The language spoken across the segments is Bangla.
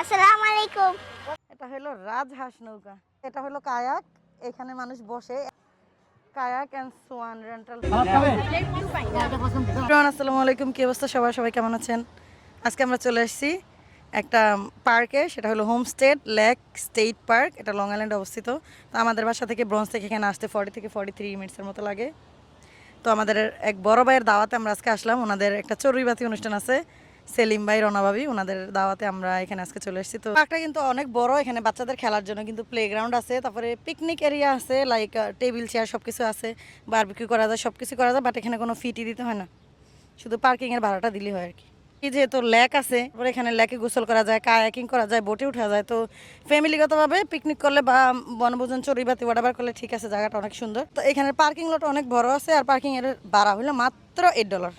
আসসালামু আলাইকুম। এটা হলো রাজহাঁস নৌকা। এটা হলো কায়াক। এখানে মানুষ বসে। কায়াক অ্যান্ড সোয়ান রেন্টাল আসসালামু আলাইকুম। কি অবস্থা? সবাই সবাই কেমন আছেন? আজকে আমরা চলে এসেছি একটা পার্কে। সেটা হলো হোমস্টেড লেক স্টেট পার্ক এটা লং আইল্যান্ডে অবস্থিত। তো আমাদের বাসা থেকে ব্রঞ্জ থেকে এখানে আসতে ফর্টি থেকে ফর্টি থ্রি মিনিটসের মতো লাগে। তো আমাদের এক বড় ভাইয়ের দাওয়াতে আমরা আজকে আসলাম। ওনাদের একটা চড়ুইবাতি অনুষ্ঠান আছে। সেলিম ভাই রনাবাবি ওনাদের দাওয়াতে আমরা এখানে আজকে চলে এসেছি। তো পার্কটা কিন্তু অনেক বড়, এখানে বাচ্চাদের খেলার জন্য কিন্তু প্লেগ্রাউন্ড আছে। তারপরে পিকনিক এরিয়া আছে লাইক টেবিল চেয়ার সব কিছু আছে। বারবিকিউ করা যায় সব কিছু করা যায় বাট এখানে কোনো ফিটি দিতে হয় না। শুধু পার্কিংয়ের ভাড়াটা দিলেই হয় আর কি। এই যেহেতু ল্যাক আছে, তারপরে এখানে ল্যাকে গোসল করা যায় কায়াকিং করা যায় বোটে উঠা যায়। তো ফ্যামিলিগতভাবে পিকনিক করলে বা বনভোজন চড়ুইবাতি ওয়াটাবার করলে ঠিক আছে, জায়গাটা অনেক সুন্দর। তো এখানে পার্কিং লট অনেক বড় আছে, আর পার্কিং এর ভাড়া হলো মাত্র এইট ডলার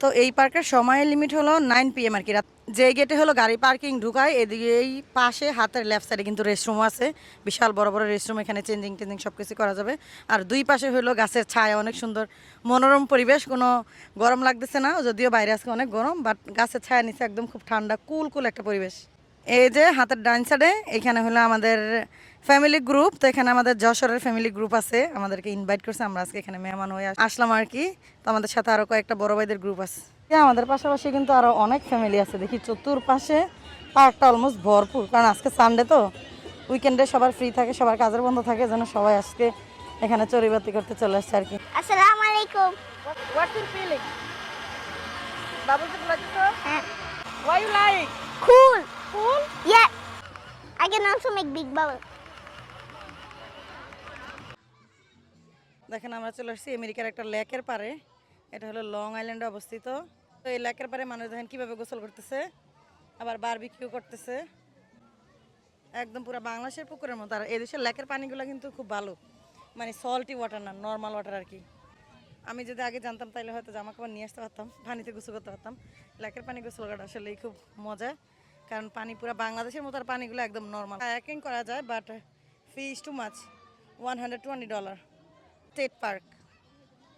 তো এই পার্কের সময়ের লিমিট হলো নাইন পি এম আর কি। রাত যে গেটে হলো গাড়ি পার্কিং ঢুকায় এদিকে এই পাশে হাতের লেফট সাইডে কিন্তু রেস্টরুম আছে। বিশাল বড় বড় রেস্টরুম এখানে চেঞ্জিং টেঞ্জিং সব কিছু করা যাবে। আর দুই পাশে হলো গাছের ছায়া, অনেক সুন্দর মনোরম পরিবেশ। কোনো গরম লাগতেছে না, যদিও বাইরে আজকে অনেক গরম বাট গাছের ছায়া নিচে একদম খুব ঠান্ডা কুল কুল একটা পরিবেশ। এই যে হাতের ডান সাইডে এখানে হলো আমাদের ফ্যামিলি গ্রুপ তো এখানে আমাদের যশোরের ফ্যামিলি গ্রুপ আছে আমাদেরকে ইনভাইট করছে আমরা আজকে এখানে মেহমান হয়ে আসলাম আর কি। তো আমাদের সাথে আরও কয়েকটা বড় ভাইদের গ্রুপ আছে। আমাদের পাশাপাশি কিন্তু আরও অনেক ফ্যামিলি আছে দেখি চতুর্পাশে পার্কটা অলমোস্ট ভরপুর কারণ আজকে সানডে তো। উইকেন্ডে সবার ফ্রি থাকে সবার কাজের বন্ধ থাকে যেন সবাই আজকে এখানে চড়িবাতি করতে চলে আসছে আর কি। আসসালামু আলাইকুম। হোয়াটস ইউর ফিলিং বাবুল কি লাগছে হ্যাঁ। Why you like cool cool yeah. I can also make big bubble দেখেন আমরা চলে আসছি আমেরিকার একটা লেকের পারে এটা হলো লং আইল্যান্ডে অবস্থিত। তো এই লেকের পারে মানুষ দেখেন কীভাবে গোসল করতেছে আবার বারবিকিউ করতেছে। একদম পুরো বাংলাদেশের পুকুরের মতো। আর এদেশের লেকের পানিগুলো কিন্তু খুব ভালো। মানে সল্টি ওয়াটার না নর্মাল ওয়াটার আর কি। আমি যদি আগে জানতাম তাহলে হয়তো জামা কাপড় নিয়ে আসতে পারতাম পানিতে গোসল করতে পারতাম। লেকের পানি গোসল করাটা আসলেই খুব মজা। কারণ পানি পুরো বাংলাদেশের মতো আর পানিগুলো একদম নর্মাল কায়াকিং করা যায় but fees too much one hundred twenty dollar state park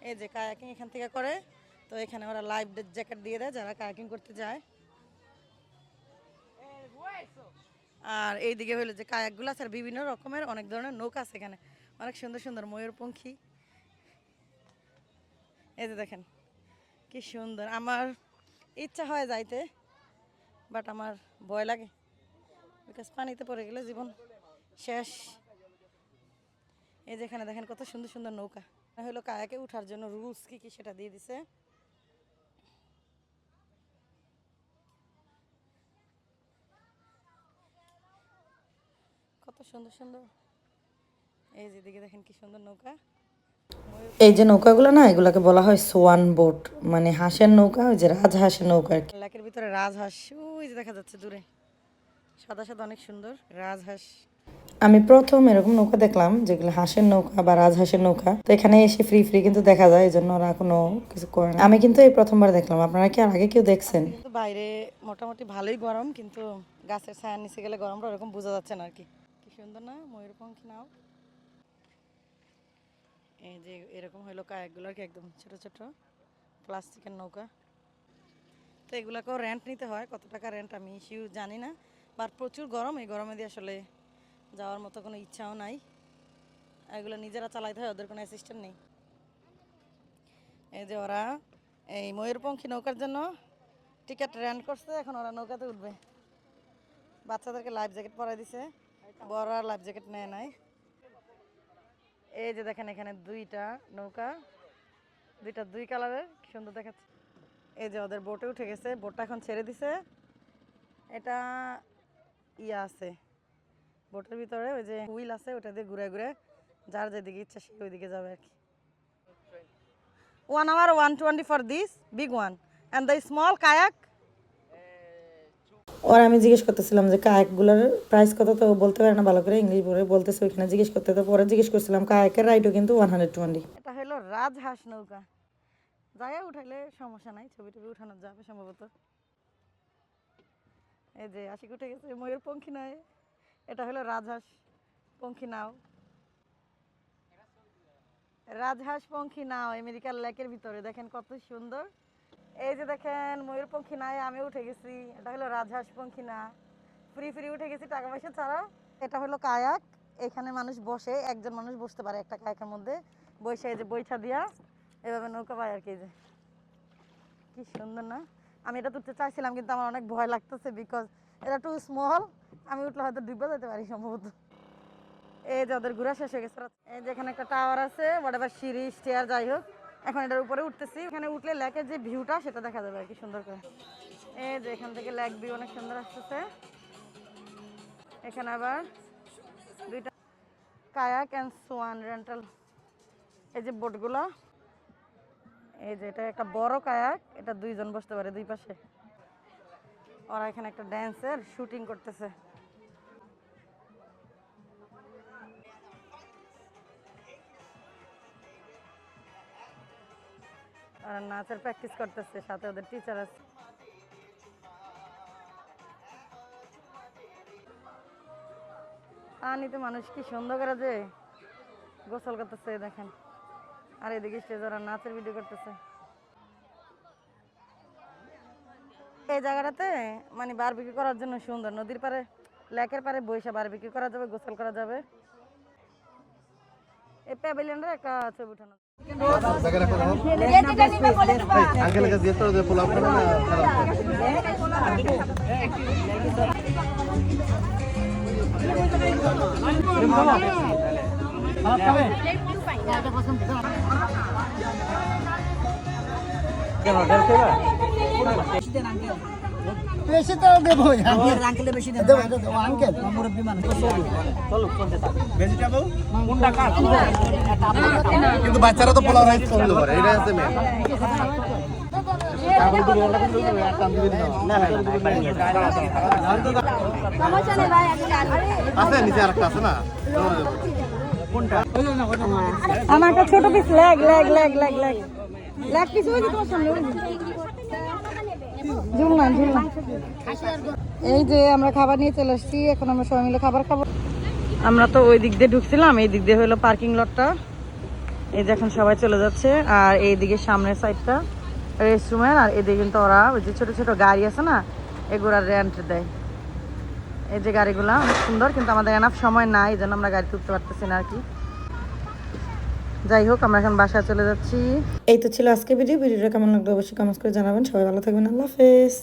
এই যে কায়াকিং এখান থেকে করে, তো এখানে ওরা লাইফ জ্যাকেট দিয়ে দেয় যারা কায়াকিং করতে যায়। আর এইদিকে হলো যে কায়াকগুলো আছে আর বিভিন্ন রকমের, অনেক ধরনের নৌকা আছে এখানে। অনেক সুন্দর সুন্দর ময়ূরপঙ্খী। এই যে দেখেন, কি সুন্দর। আমার ইচ্ছা হয় যাইতে। বাট আমার ভয় লাগে। বিকজ পানিতে পড়ে গেলে জীবন শেষ। এই যেখানে দেখেন কত সুন্দর সুন্দর নৌকা। হলো কায়াকে উঠার জন্য রুলস কি কি সেটা দিয়ে দিছে। কত সুন্দর সুন্দর। এই যে দিকে দেখেন কি সুন্দর নৌকা। এই যে নৌকাগুলো না এগুলাকে বলা হয় সোয়ান বোট। মানে হাঁসের নৌকা ওই যে রাজহাঁসের নৌকা আর কি। লেকের ভিতরে রাজহাঁস ওই যে দেখা যাচ্ছে দূরে। সাদা সাদা অনেক সুন্দর রাজহাঁস আমি প্রথম এরকম নৌকা দেখলাম যেগুলো হাঁসের নৌকা বা রাজহাঁসের নৌকা। তো এখানে এসে ফ্রি ফ্রি কিন্তু দেখা যায় এই জন্য ওরা কোনো কিছু করে না। আমি কিন্তু এই প্রথমবার দেখলাম আপনারা কি আর আগে কেউ দেখছেন? বাইরে মোটামুটি ভালোই গরম কিন্তু গাছের ছায়ার নিচে গেলে গরমটা ওরকম বোঝা যাচ্ছে না আর কি। কি সুন্দর না ময়ূরপঙ্খী নাও। এই যে এরকম হইল কায়াকগুলো আর কি একদম ছোট ছোট, প্লাস্টিকের নৌকা। তো এগুলাকেও রেন্ট নিতে হয়, কত টাকা রেন্ট আমি শিউ জানি না বাট প্রচুর গরম, এই গরমে দিয়ে আসলে যাওয়ার মতো কোনো ইচ্ছাও নাই। এগুলো নিজেরা চালাইতে হয়, ওদের কোনো অ্যাসিস্ট্যান্ট নেই। এই যে ওরা এই ময়ূরপঙ্খী নৌকার জন্য টিকিট রেন্ট করছে, এখন ওরা নৌকাতে উঠবে। বাচ্চাদেরকে লাইফ জ্যাকেট পরাই দিছে বড় আর লাইফ জ্যাকেট নেয় নাই। এই যে দেখেন এখানে দুইটা নৌকা, দুইটা দুই কালারের সুন্দর দেখাচ্ছে। এই যে ওদের বোটে উঠে গেছে, বোটটা এখন ছেড়ে দিছে। এটা ইয়া আছে, বোটের ভিতরে ওই যে হুইল আছে, ওটা দিয়ে ঘুরে ঘুরে যার যেদিকে ইচ্ছা সে ওইদিকে যাবে আর কি। One hour 120 for this big one. And the small kayak ওর আমি জিজ্ঞেস করতেছিলাম যে কায়াকগুলোর প্রাইস কত? তো বলতে পারে না, ভালো করে ইংলিশ বলে বলতেছে ওইখানে জিজ্ঞেস করতে। তো পরে জিজ্ঞেস করছিলাম, কায়াকের রাইটও কিন্তু ওয়ান হান্ড্রেড টোয়েন্টি এটা হলো রাজহাঁস নৌকা। জায়গা উঠাইলে সমস্যা নাই, ছবি টবি উঠানো যাবে সম্ভবত। এই যে, আশিক উঠে গেছে, ময়ূর পঙ্খী নয় এটা হলো রাজহাঁস পঙ্খী নাও। রাজহাঁস পঙ্খী নাও, আমেরিকার লেকের ভিতরে। দেখেন কত সুন্দর। এই যে দেখেন ময়ূরপঙ্খী নাই আমি উঠে গেছি। এটা হলো রাজহাঁস পঙ্খী না ফ্রি ফ্রি উঠে গেছি টাকা পয়সা ছাড়া। এটা হলো কায়াক। এখানে মানুষ বসে, একজন মানুষ বসতে পারে একটা কায়াকের মধ্যে। এই যে বৈঠা দিয়া, এভাবে নৌকা পায় আর কি যে। কি সুন্দর না? আমি এটা তুলতে চাইছিলাম, কিন্তু আমার অনেক ভয় লাগতেছে বিকজ এটা টু স্মল আমি উঠলে হয়তো ডুবে যেতে পারি সম্ভবত। এই যে ওদের ঘোরা শেষ হয়ে গেছে। এই যে এখানে একটা টাওয়ার আছে হোয়াট সিঁড়ি স্টেয়ার যাই হোক। এখন এটার উপরে উঠতেছি। এখানে উঠলে লেকের যে ভিউটা, সেটা দেখা যাবে আর কি সুন্দর করে। এই যে এখান থেকে লেক ভিউ অনেক সুন্দর আসতেছে। এখানে আবার দুইটা কায়াক অ্যান্ড সোয়ান রেন্টাল এই যে বোটগুলো। এই যে এটা একটা বড় কায়াক, এটা দুইজন বসতে পারে দুই পাশে। ওরা এখানে একটা ড্যান্সের শুটিং করতেছে। ওরা নাচের প্র্যাকটিস করতেছে, সাথে ওদের টিচার আছে। পানিতে মানুষ কি সুন্দর করে যে গোসল করতেছে দেখেন। আর এদিকে স্টেজ ওরা নাচের ভিডিও করতেছে। এই জায়গাটাতে মানে বারবিকিউ করার জন্য সুন্দর, নদীর পারে লেকের পারে বৈশা বারবিকিউ করা যাবে, গোসল করা যাবে। এই প্যাভিলিয়নের একটা ছবি উঠানো ¿Qué pasa? Pasa? ¿Qué pasa? Pasa? ¿Qué pasa? ¿Qué pasa? ¿Qué pasa? ¿Qué pasa? ¿ বেশি তো দেবো আঙ্কেল বেশি দেবো আঙ্কেল মুরব্বী মানুষ। কিন্তু বাচ্চারা তো পোলাও রাইস পছন্দ করে এটা আছে মেন আছে নিচে আরেকটা আছে না? আমার একটা ছোট piece leg leg leg leg leg leg piece ওই তোমার সামনে এই যে আমরা খাবার নিয়ে চলে আসছি, এখন আমরা সবাই মিলে খাবার খাব। আমরা তো ওই দিক দিয়ে ঢুকছিলাম, এই দিক দিয়ে হলো পার্কিং লটটা এই যে এখন সবাই চলে যাচ্ছে, আর এই দিকে সামনের সাইডটা রেস্টরুমের আর এদিকে কিন্তু ওরা ওই যে ছোট ছোট গাড়ি আছে না এগুলার রেন্ট দেয়। এই যে গাড়িগুলা অনেক সুন্দর, কিন্তু আমাদের এনাফ সময় নাই, এই জন্য আমরা গাড়ি তুলতে পারতেছি না আর কি। যাই হোক, আমরা এখন বাসায় চলে যাচ্ছি। এই তো ছিল আজকে ভিডিও। ভিডিওটা কেমন লাগল অবশ্যই কমেন্ট করে জানাবেন। সবাই ভালো থাকবেন। আল্লাহ হাফেজ।